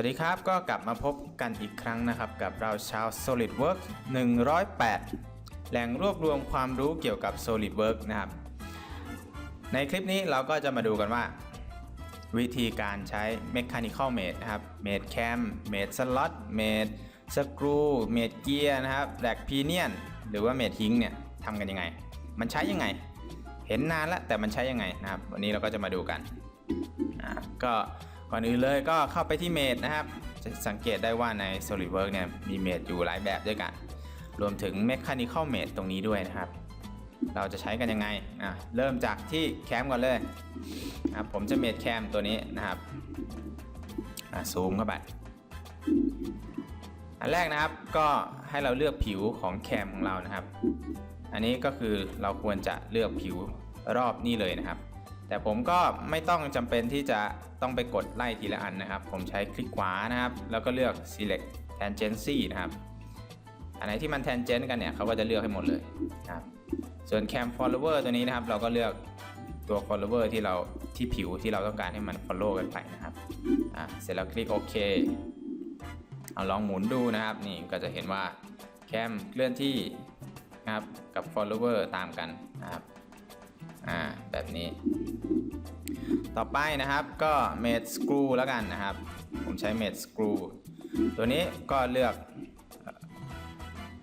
วัสดีครับก็กลับมาพบกันอีกครั้งนะครับ กับเราชาว SolidWorks 108 แหล่งรวบรวมความรู้เกี่ยวกับ SolidWorks นะครับ ในคลิปนี้เราก็จะมาดูกันว่า วิธีการใช้ Mechanical Mate นะครับ Mate Cam Mate Slot Mate Screw Mate Gear นะครับ Rack Pinion หรือว่า Mate Hing เนี่ยทำกันยังไง มันใช้ยังไง เห็นนานแล้วแต่มันใช้ยังไงนะครับ วันนี้เราก็จะมาดูกันอ่าก็ ก่อนอื่นเลยก็เข้าไปที่เมดนะครับ จะสังเกตได้ว่าใน SolidWorks เนี่ยมีเมดอยู่หลายแบบด้วยกัน รวมถึง Mechanical Mate ตรงนี้ด้วยนะครับ เราจะใช้กันยังไงอะเริ่มจากที่แคมก่อนเลยนะครับผมจะเมดแคมตัวนี้นะครับอะซูมเข้าไปอันแรกนะครับก็ให้เราเลือกผิวของแคมของเรานะครับ อันนี้ก็คือเราควรจะเลือกผิวรอบนี่เลยนะครับ แต่ผมก็ไม่ต้องจำเป็นที่จะต้องไปกดไล่ทีละอันนะครับ ผมใช้คลิกขวานะครับ แล้วก็เลือก select tangency นะครับ อันไหนที่มัน tangent กันเนี่ยเขาก็จะเลือกให้หมดเลยนะครับ ส่วน cam follower ตัวนี้นะครับ เราก็เลือกตัว follower ที่เราที่ผิวที่เราต้องการให้มัน follow กันไปนะครับ อะเสร็จแล้วคลิกโอเค เอาลองหมุนดูนะครับ นี่ก็จะเห็นว่าแคมเคลื่อนที่นะครับกับ follower ตามกันนะครับ อ่า แบบนี้ ต่อไปนะครับก็ made screw แล้วกันนะครับ ผมใช้ made screw ตัวนี้ก็เลือก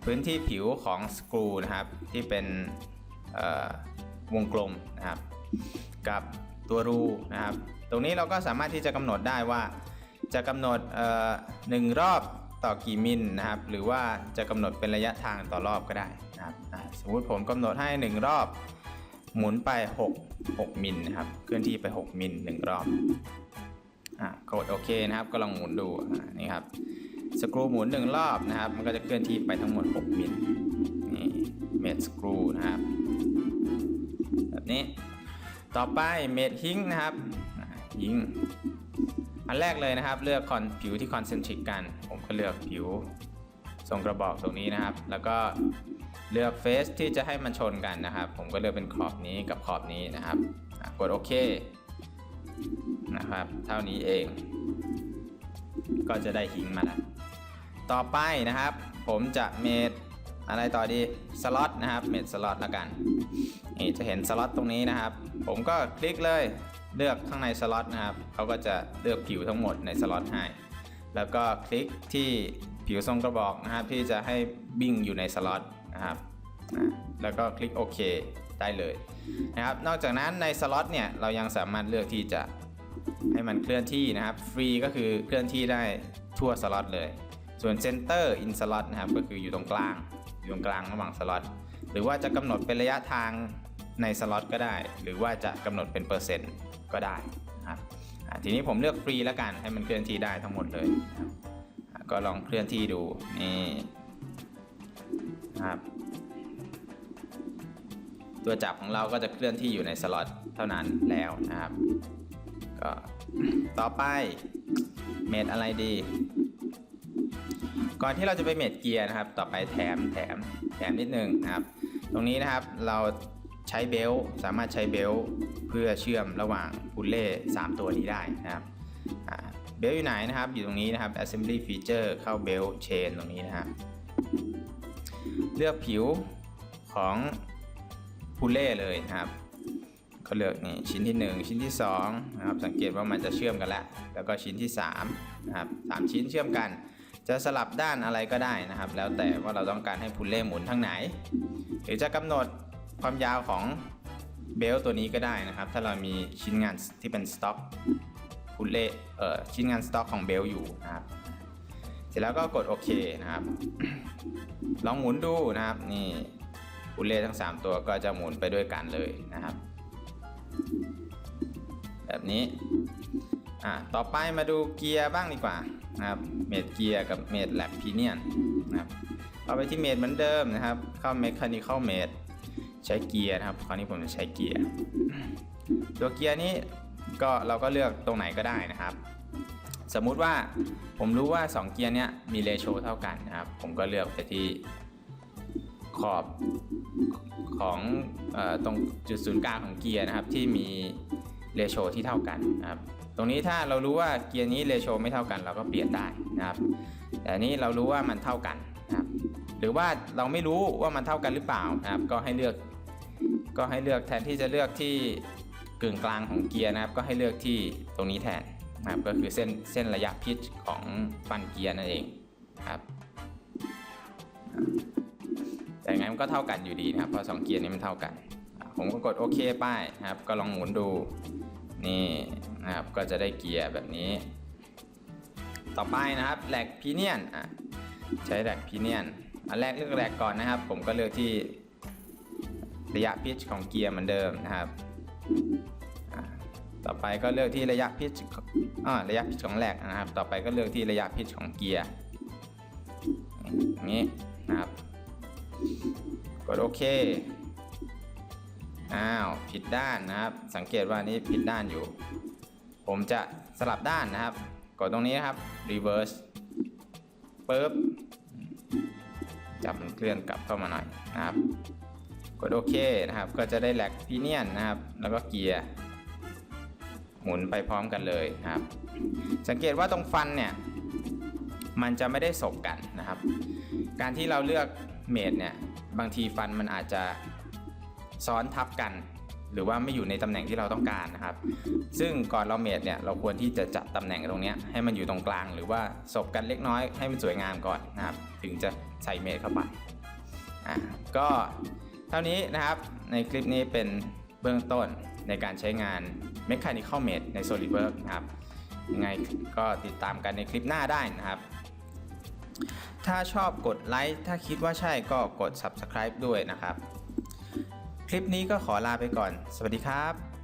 พื้นที่ผิวของ screw นะครับ ที่เป็นวงกลมนะครับ กับตัวรูนะครับ ตรงนี้เราก็สามารถที่จะกำหนดได้ว่า จะกำหนดหนึ่งรอบต่อกี่มิลนะครับ หรือว่าจะกำหนดเป็นระยะทางต่อรอบก็ได้นะครับสมมติผมกำหนดให้ 1 รอบ หมุนไป 6 6มิลนะครับเคลื่อนที่ไป 6มิล1รอบอ่ากดโอเคนะครับก็ลองหมุนดูนี่ครับสกรูหมุน 1 รอบนะครับ มันก็จะเคลื่อนที่ไปทั้งหมด 6มิลนี่เม็ดสกรูนะครับแบบนี้ต่อไปเม็ดฮิงนะครับฮิงอันแรกเลยนะครับ เลือกคอนผิวที่คอนเซนทริกกัน ผมก็เลือกผิวทรงกระบอกตรงนี้นะครับ แล้วก็ เลือกเฟสที่จะให้มันชนกันนะครับ ผมก็เลือกเป็นขอบนี้กับขอบนี้นะครับกดโอเคนะครับ เท่านี้เอง ก็จะได้หิงมาแล้วต่อไปนะครับ ผมจะเมดอะไรต่อดีสล็อตนะครับเมดสล็อตแล้วกันนี่จะเห็นสล็อตตรงนี้นะครับ ผมก็คลิกเลยเลือกข้างในสล็อตนะครับเขาก็จะเลือกผิวทั้งหมดในสล็อตให้แล้วก็คลิกที่ผิวทรงกระบอกนะครับที่จะให้บิ้งอยู่ในสล็อต นะครับอะแล้วก็คลิกโอเคได้เลยนะครับนอกจากนั้นในสล็อตเนี่ยเรายังสามารถเลือกที่จะให้มันเคลื่อนที่นะครับฟรีก็คือเคลื่อนที่ได้ทั่วสล็อตเลย ส่วน Center in slot นะครับก็คืออยู่ตรงกลางอยู่ตรงกลางระหว่างสล็อตหรือว่าจะกำหนดเป็นระยะทางในสล็อตก็ได้ หรือว่าจะกำหนดเป็นเปอร์เซ็นต์ก็ได้นะครับอะทีนี้ผมเลือกฟรีแล้วกันให้มันเคลื่อนที่ได้ทั้งหมดเลยนะครับอะก็ลองเคลื่อนที่ดูนี่ นะครับ ตัวจับของเราก็จะเคลื่อนที่อยู่ในสล็อตเท่านั้นแล้วนะครับ ก็ต่อไปเมดอะไรดี ก่อนที่เราจะไปเมดเกียร์นะครับ ต่อไปแถมแถมแถมนิดนึงนะครับ ตรงนี้นะครับเราใช้เบลต์สามารถใช้เบลต์เพื่อเชื่อมระหว่างพุลเล่3ตัวนี้ได้นะครับเบลต์อยู่ไหนนะครับ อยู่ตรงนี้นะครับ assembly feature เข้าเบลต์ chain ตรงนี้นะครับ เลือกผิวของพุลเล่เลยนะครับก็เลือกนี่ชิ้นที่ 1 ชิ้นที่2นะครับสังเกตว่ามันจะเชื่อมกันแล้วแล้วก็ชิ้นที่3นะครับสามชิ้นเชื่อมกัน จะสลับด้านอะไรก็ได้นะครับ แล้วแต่ว่าเราต้องการให้พุลเล่หมุนทางไหน หรือจะกำหนดความยาวของเบลต์ตัวนี้ก็ได้นะครับ ถ้าเรามีชิ้นงานที่เป็นสต็อกพุลเล่เอ่อชิ้นงานสต็อกของเบลต์อยู่นะครับ ร็จแล้วก็กดโอเคนะครับ ลองหมุนดูนะครับ นี่พุลเล่ทั้ง 3 ตัวก็จะหมุนไปด้วยกันเลยนะครับ แบบนี้อะต่อไปมาดูเกียร์บ้างดีกว่านะครับ เมดเกียร์กับเมดแลกพีเนียนนะครับเอาไปที่เมดเหมือนเดิมนะครับ เข้า Mechanical Made ใช้เกียร์นะครับ คราวนี้ผมจะใช้เกียร์ ตัวเกียร์นี้ก็เราก็เลือกตรงไหนก็ได้นะครับ สมมุติว่าผมรู้ว่า 2 เกียร์เนี้ยมีเรโชเท่ากันนะครับ ผมก็เลือกไปที่ขอบของออตรงจุดศูนย์กลางของเกียร์นะครับที่มีเรโชที่เท่ากันนะครับตรงนี้ถ้าเรารู้ว่าเกียร์นี้เรโชไม่เท่ากัน เราก็เปลี่ยนได้นะครับแต่นนี้เรารู้ว่ามันเท่ากันนะครับหรือว่าเราไม่รู้ว่ามันเท่ากันหรือเปล่านะครับ ก็ให้เลือกก็ให้เลือกแทนที่จะเลือกที่กึ่งกลางของเกียร์นะครับ ก็ให้เลือกที่ตรงนี้แทน นะครับก็คือเส้นเส้นระยะพิชของฟันเกียร์นั่นเองครับแต่ยังไงมันก็เท่ากันอยู่ดีนะครับเพราะสองเกียร์นี้มันเท่ากัน ผมก็กดโอเคป้ายนะครับ ก็ลองหมุนดูนี่นะครับก็จะได้เกียร์แบบนี้ ต่อไปนะครับแหลกพีเนียนอะใช้แหลกพีเนียนอันแรกเลือกแหลกก่อนนะครับ ผมก็เลือกที่ระยะพิชของเกียร์เหมือนเดิมนะครับ ต่อไปก็เลือกที่ระยะพิชอ่าระยะพิชของแหลกนะครับ ต่อไปก็เลือกที่ระยะพิชของเกียร์อย่างนี้นะครับ กดโอเค อ้าวผิดด้านนะครับ สังเกตว่านี้ผิดด้านอยู่ ผมจะสลับด้านนะครับ กดตรงนี้นะครับ reverse ปึ๊บจับมันเคลื่อนกลับเข้ามาหน่อยนะครับ กดโอเคนะครับ ก็จะได้แหลกพีเนียนนะครับ แล้วก็เกียร์ หมุนไปพร้อมกันเลยนะครับ สังเกตว่าตรงฟันเนี่ยมันจะไม่ได้สบกันนะครับ การที่เราเลือกเมดเนี่ยบางทีฟันมันอาจจะซ้อนทับกัน หรือว่าไม่อยู่ในตำแหน่งที่เราต้องการนะครับ ซึ่งก่อนเราเมดเนี่ยเราควรที่จะจัดตำแหน่งตรงนี้ให้มันอยู่ตรงกลาง หรือว่าสบกันเล็กน้อยให้มันสวยงามก่อนนะครับ ถึงจะใส่เมดเข้าไปอะก็เท่านี้นะครับในคลิปนี้เป็นเบื้องต้น ในการใช้งาน Mechanical Mate ใน SolidWorks นะครับยังไงก็ติดตามกันในคลิปหน้าได้นะครับ ถ้าชอบกดไลค์ถ้าคิดว่าใช่ก็กด Subscribe ด้วยนะครับ คลิปนี้ก็ขอลาไปก่อน สวัสดีครับ